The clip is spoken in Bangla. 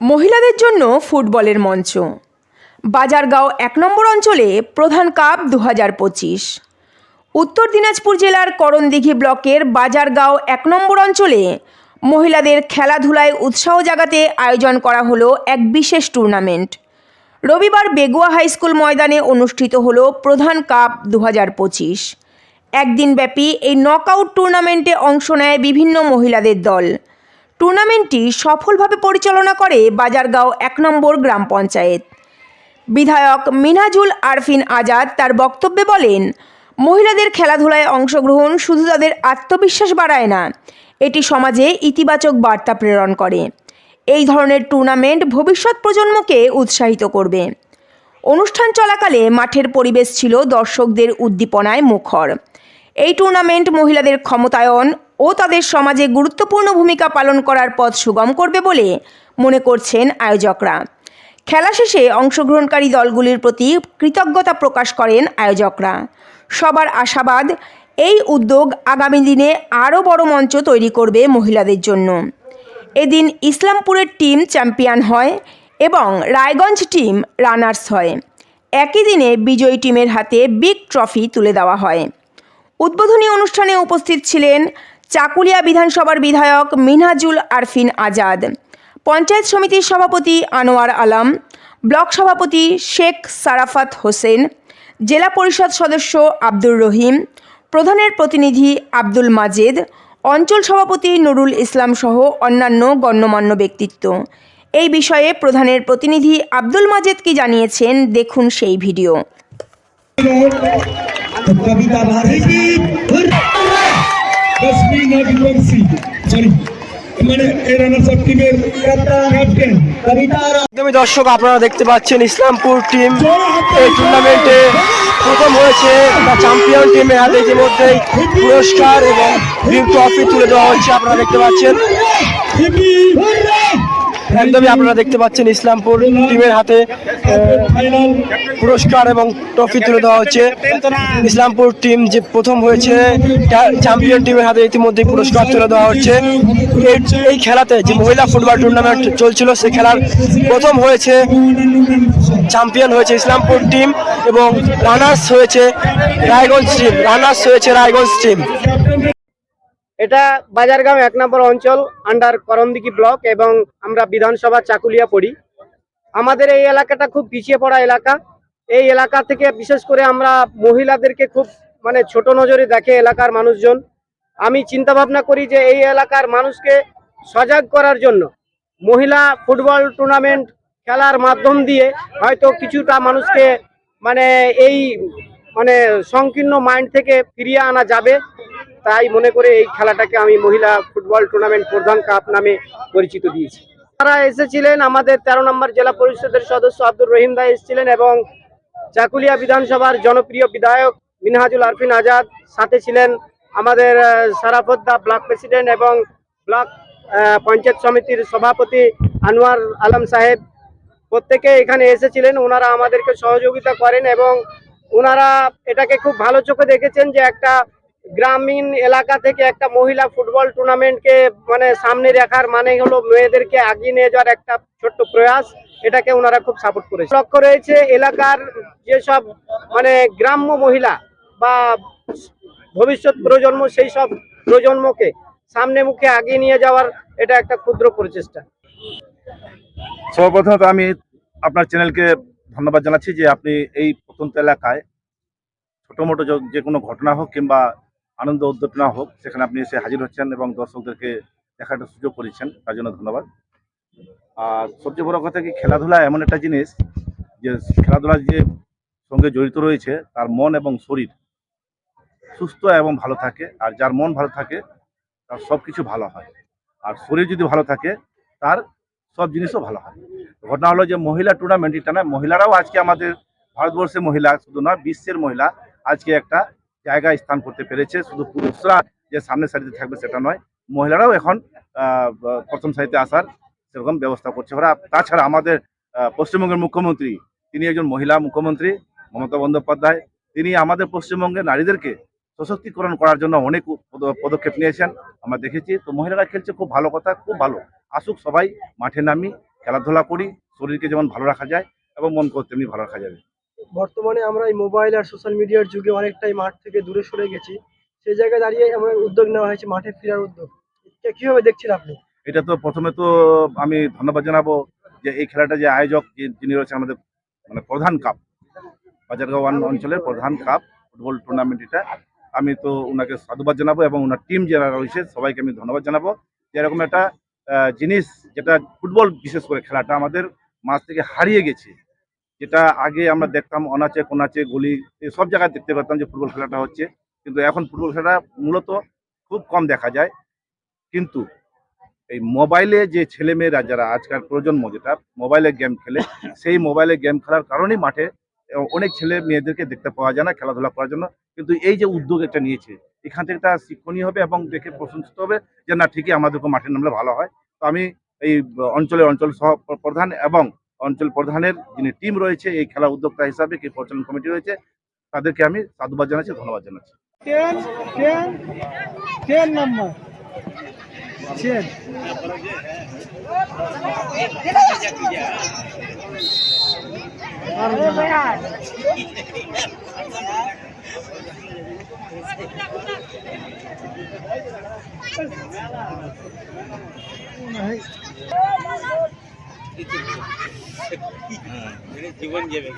মহিলাদের জন্য ফুটবলের মঞ্চ। বাজারগাঁও এক নম্বর অঞ্চলে প্রধান কাপ দু হাজার পঁচিশ। উত্তর দিনাজপুর জেলার করণদিঘি ব্লকের বাজারগাঁও এক নম্বর অঞ্চলে মহিলাদের খেলাধুলায় উৎসাহ জাগাতে আয়োজন করা হলো এক বিশেষ টুর্নামেন্ট। রবিবার বেগুয়া হাই স্কুল ময়দানে অনুষ্ঠিত হলো প্রধান কাপ দু হাজার পঁচিশ। একদিনব্যাপী এই নকআউট টুর্নামেন্টে অংশ নেয় বিভিন্ন মহিলাদের দল। টুর্নামেন্টটি সফলভাবে পরিচালনা করে বাজারগাঁও এক নম্বর গ্রাম পঞ্চায়েত। বিধায়ক মিনাজুল আরফিন আজাদ তার বক্তব্যে বলেন, মহিলাদের খেলাধুলায় অংশগ্রহণ শুধু তাদের আত্মবিশ্বাস বাড়ায় না, এটি সমাজে ইতিবাচক বার্তা প্রেরণ করে। এই ধরনের টুর্নামেন্ট ভবিষ্যৎ প্রজন্মকে উৎসাহিত করবে। অনুষ্ঠান চলাকালে মাঠের পরিবেশ ছিল দর্শকদের উদ্দীপনায় মুখর। এই টুর্নামেন্ট মহিলাদের ক্ষমতায়ন ও তাদের সমাজে গুরুত্বপূর্ণ ভূমিকা পালন করার পথ সুগম করবে বলে মনে করছেন আয়োজকরা। খেলা শেষে অংশগ্রহণকারী দলগুলির প্রতি কৃতজ্ঞতা প্রকাশ করেন আয়োজকরা। সবার আশাবাদ, এই উদ্যোগ আগামী দিনে আরও বড় মঞ্চ তৈরি করবে মহিলাদের জন্য। এদিন ইসলামপুরের টিম চ্যাম্পিয়ন হয় এবং রায়গঞ্জ টিম রানার্স হয়। একই দিনে বিজয়ী টিমের হাতে বিগ ট্রফি তুলে দেওয়া হয়। উদ্বোধনী অনুষ্ঠানে উপস্থিত ছিলেন চাকুলিয়া বিধানসভার বিধায়ক মিনহাজুল আরফিন আজাদ, পঞ্চায়েত সমিতির সভাপতি আনোয়ার আলম, ব্লক সভাপতি শেখ সারাফাত হোসেন, জেলা পরিষদ সদস্য আব্দুর রহিম, প্রধানের প্রতিনিধি আব্দুল মাজেদ, অঞ্চল সভাপতি নুরুল ইসলাম সহ অন্যান্য গণ্যমান্য ব্যক্তিত্ব। এই বিষয়ে প্রধানের প্রতিনিধি আব্দুল মাজেদ কি জানিয়েছেন দেখুন সেই ভিডিও। বাস বি নট সি সরি দর্শক আপনারা দেখতে পাচ্ছেন ইসলামপুর টিম এই টুর্নামেন্টে প্রথম হয়েছে বা চ্যাম্পিয়ন টিমের হাতে ইতিমধ্যে পুরস্কার এবং ট্রফি তুলে দেওয়া হচ্ছে আপনারা দেখতে পাচ্ছেন। একদমই আপনারা দেখতে পাচ্ছেন ইসলামপুর টিমের হাতে পুরস্কার এবং ট্রফি তুলে দেওয়া হচ্ছে। ইসলামপুর টিম যে প্রথম হয়েছে চ্যাম্পিয়ন টিমের হাতে ইতিমধ্যে পুরস্কার তুলে দেওয়া হচ্ছে। এই- খেলাতে যে মহিলা ফুটবল টুর্নামেন্ট চলছিল, সে খেলার প্রথম হয়েছে, চ্যাম্পিয়ন হয়েছে ইসলামপুর টিম এবং রানার্স হয়েছে রায়গঞ্জ টিম, রানার্স হয়েছে রায়গঞ্জ টিম। এটা বাজারগাঁও এক নম্বর অঞ্চল আন্ডার করমদিঘি ব্লক এবং আমরা বিধানসভা চাকুলিয়া পড়ি। আমাদের এই এলাকাটা খুব পিছিয়ে পড়া এলাকা। এই এলাকা থেকে বিশেষ করে আমরা মহিলাদেরকে খুব মানে ছোট নজরে দেখে এলাকার মানুষজন। আমি চিন্তা ভাবনা করি যে এই এলাকার মানুষকে সজাগ করার জন্য মহিলা ফুটবল টুর্নামেন্ট খেলার মাধ্যম দিয়ে হয়তো কিছুটা মানুষকে মানে এই মানে সংকীর্ণ মাইন্ড থেকে ফিরিয়ে আনা যাবে। তাই মনে করে এই খেলাটাকে আমি মহিলা ফুটবল টুর্নামেন্ট প্রধান কাপ নামে পরিচিত দিয়েছি। তারা এসেছিলেন আমাদের তেরো নম্বর জেলা পরিষদের সদস্য আব্দুর রহিম দা এসেছিলেন এবং চাকুলিয়া বিধানসভার জনপ্রিয় বিধায়ক মিনহাজুল আরফিন আজাদ, সাথে ছিলেন আমাদের সারাফদ্দা ব্লক প্রেসিডেন্ট এবং ব্লক পঞ্চায়েত সমিতির সভাপতি আনোয়ার আলম সাহেব। প্রত্যেকে এখানে এসেছিলেন, ওনারা আমাদেরকে সহযোগিতা করেন এবং ওনারা এটাকে খুব ভালো চোখে দেখেছেন যে একটা গ্রামীণ এলাকা থেকে একটা মহিলা ফুটবল টুর্নামেন্টকে মানে সামনে রাখার মানে হলো মেয়েদেরকে আগিয়ে নিয়ে যাওয়ার একটা ছোট্ট প্রয়াস। এটাকে ওনারা খুব সাপোর্ট করেছে। লক্ষ্য রয়েছে এলাকার যেসব মানে গ্রাম্য মহিলা বা ভবিষ্যৎ প্রজন্ম, সেই সব প্রজন্মকে সামনে মুখে আগিয়ে নিয়ে যাওয়ার এটা একটা ক্ষুদ্র প্রচেষ্টা। সর্বপ্রথমত আমি আপনার চ্যানেলকে ধন্যবাদ জানাচ্ছি যে আপনি এই প্রত্যন্ত এলাকায় ছোটো মোটো যে কোনো ঘটনা হোক কিংবা আনন্দ উদ্দীপনা হোক, সেখানে আপনি এসে হাজির হচ্ছেন এবং দর্শকদেরকে দেখার একটা সুযোগ করেছেন, তার জন্য ধন্যবাদ। আর সবচেয়ে বড় কথা কি, খেলাধুলা এমন একটা জিনিস যে খেলাধুলার যে সঙ্গে জড়িত রয়েছে, তার মন এবং শরীর সুস্থ এবং ভালো থাকে, আর যার মন ভালো থাকে, তার সব কিছু ভালো হয়। আর শরীর যদি ভালো থাকে, তার সব জিনিসও ভালো হয়। ঘটনা হলো যে মহিলা টুর্নামেন্ট এটা না, মহিলারাও আজকে আমাদের ভারতবর্ষের মহিলা, শুধু নয়, বিশ্বের মহিলা আজকে একটা জায়গায় স্থান করতে পেরেছে। শুধু পুরুষরা যে সামনের সারিতে থাকবে সেটা নয়, মহিলারাও এখন প্রথম সারিতে আসার সেরকম ব্যবস্থা করছে। ওরা, তাছাড়া আমাদের পশ্চিমবঙ্গের মুখ্যমন্ত্রী, তিনি একজন মহিলা মুখ্যমন্ত্রী, মমতা বন্দ্যোপাধ্যায়, তিনি আমাদের পশ্চিমবঙ্গের নারীদেরকে সশক্তিকরণ করার জন্য অনেক পদ- পদক্ষেপ নিয়েছেন। আমরা দেখেছি, তো মহিলারা খেলছে খুব ভালো কথা, খুব ভালো। আসুক সবাই, মাঠে নামি, খেলাধুলা করি, শরীরকে যেমন ভালো রাখা যায় এবং মনকেও তেমনি ভালো রাখা যাবে। বর্তমানে আমরা এই মোবাইল আর সোশ্যাল মিডিয়ার যুগে অনেকটাই মাঠ থেকে দূরে সরে গেছি। সেই জায়গায় দাঁড়িয়ে এমন উদ্যোগ নেওয়া হয়েছে, মাঠে ফেরার উদ্যোগ। এটা কীভাবে দেখছেন আপনি? এটা তো প্রথমে তো আমি ধন্যবাদ জানাব যে এই খেলাটা যে আয়োজক যিনি রয়েছেন আমাদের মানে প্রধান কাপ বাজারগাঁও অঞ্চলের প্রধান কাপ ফুটবল টুর্নামেন্ট এটা। আমি তো ওনাকে সাধুবাদ জানাব এবং ওনার টিম যারা রয়েছে সবাইকে আমি ধন্যবাদ জানাব যে এরকম একটা জিনিস যেটা ফুটবল বিশেষ করে খেলাটা আমাদের মাছ থেকে হারিয়ে গেছে। যেটা আগে আমরা দেখতাম অনাচে, কোনাচে, গলি সব জায়গায় দেখতে পেতাম যে ফুটবল খেলাটা হচ্ছে। কিন্তু এখন ফুটবল খেলাটা মূলত খুব কম দেখা যায়। কিন্তু এই মোবাইলে যে ছেলেমেয়েরা যারা আজকাল প্রজন্ম যেটা মোবাইলে গেম খেলে, সেই মোবাইলে গেম খেলার কারণেই মাঠে অনেক ছেলে মেয়েদেরকে দেখতে পাওয়া যায় না খেলাধুলা করার জন্য। কিন্তু এই যে উদ্যোগ এটা নিয়েছে, এখান থেকে একটা শিক্ষণীয় হবে এবং দেখে প্রশংসিত হবে যে না, ঠিকই আমাদেরকে মাঠে নামলে ভালো হয়। তো আমি এই অঞ্চলের অঞ্চল সহ, প্রধান এবং অঞ্চল প্রধানের যিনি টিম রয়েছে এই খেলা উদ্যোক্তা হিসাবে কি পরিচালন কমিটি রয়েছে তাদেরকে আমি সাধুবাদ জানাচ্ছি ধন্যবাদ জানাচ্ছি। নাম্বার। জীবন যাবে